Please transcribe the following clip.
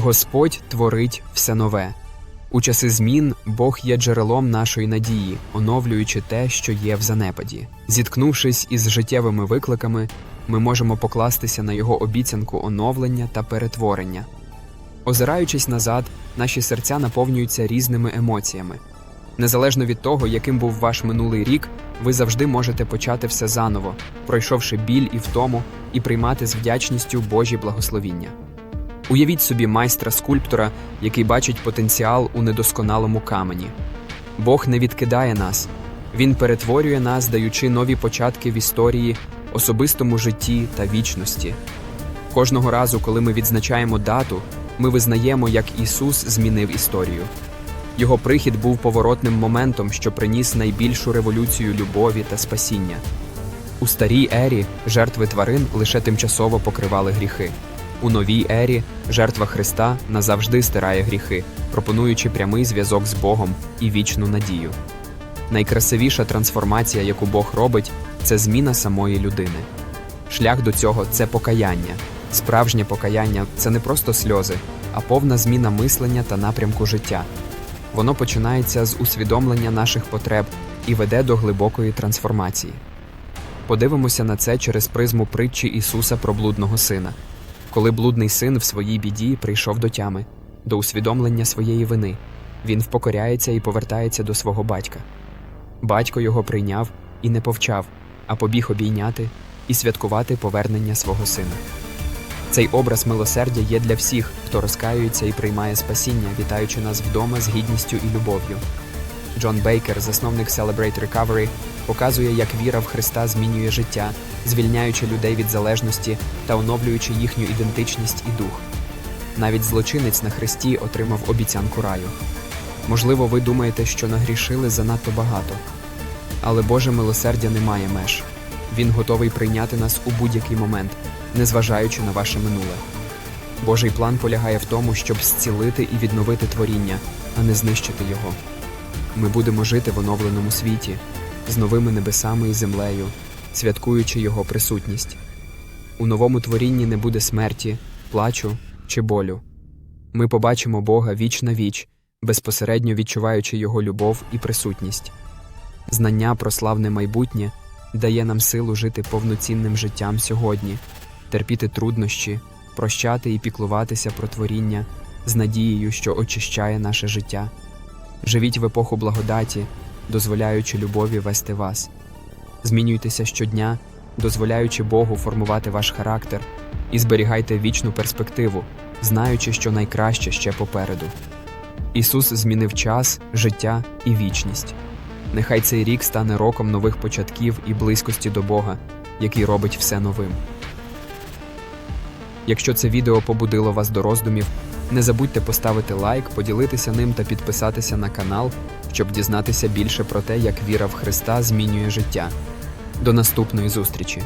Господь творить все нове. У часи змін Бог є джерелом нашої надії, оновлюючи те, що є в занепаді. Зіткнувшись із життєвими викликами, ми можемо покластися на його обіцянку оновлення та перетворення. Озираючись назад, наші серця наповнюються різними емоціями. Незалежно від того, яким був ваш минулий рік, ви завжди можете почати все заново, пройшовши біль і втому, і приймати з вдячністю Божі благословіння. Уявіть собі майстра скульптора, який бачить потенціал у недосконалому камені. Бог не відкидає нас, Він перетворює нас, даючи нові початки в історії, особистому житті та вічності. Кожного разу, коли ми відзначаємо дату, ми визнаємо, як Ісус змінив історію. Його прихід був поворотним моментом, що приніс найбільшу революцію любові та спасіння. У старій ері жертви тварин лише тимчасово покривали гріхи. У новій ері жертва Христа назавжди стирає гріхи, пропонуючи прямий зв'язок з Богом і вічну надію. Найкрасивіша трансформація, яку Бог робить, це зміна самої людини. Шлях до цього це покаяння. Справжнє покаяння це не просто сльози, а повна зміна мислення та напрямку життя. Воно починається з усвідомлення наших потреб і веде до глибокої трансформації. Подивимося на це через призму притчі Ісуса про блудного сина. Коли блудний син в своїй біді прийшов до тями, до усвідомлення своєї вини, він впокоряється і повертається до свого батька. Батько його прийняв і не повчав, а побіг обійняти і святкувати повернення свого сина. Цей образ милосердя є для всіх, хто розкаюється і приймає спасіння, вітаючи нас вдома з гідністю і любов'ю. Джон Бейкер, засновник Celebrate Recovery, показує, як віра в Христа змінює життя, звільняючи людей від залежності та оновлюючи їхню ідентичність і дух. Навіть злочинець на Христі отримав обіцянку раю. Можливо, ви думаєте, що нагрішили занадто багато. Але Боже милосердя не має меж. Він готовий прийняти нас у будь-який момент, незважаючи на ваше минуле. Божий план полягає в тому, щоб зцілити і відновити творіння, а не знищити його. Ми будемо жити в оновленому світі, з новими небесами і землею, святкуючи Його присутність. У новому творінні не буде смерті, плачу чи болю. Ми побачимо Бога віч на віч, безпосередньо відчуваючи Його любов і присутність. Знання про славне майбутнє дає нам силу жити повноцінним життям сьогодні, терпіти труднощі, прощати і піклуватися про творіння з надією, що очищає наше життя. Живіть в епоху благодаті, дозволяючи любові вести вас. Змінюйтеся щодня, дозволяючи Богу формувати ваш характер, і зберігайте вічну перспективу, знаючи, що найкраще ще попереду. Ісус змінив час, життя і вічність. Нехай цей рік стане роком нових початків і близькості до Бога, який робить все новим. Якщо це відео побудило вас до роздумів, не забудьте поставити лайк, поділитися ним та підписатися на канал, щоб дізнатися більше про те, як віра в Христа змінює життя. До наступної зустрічі!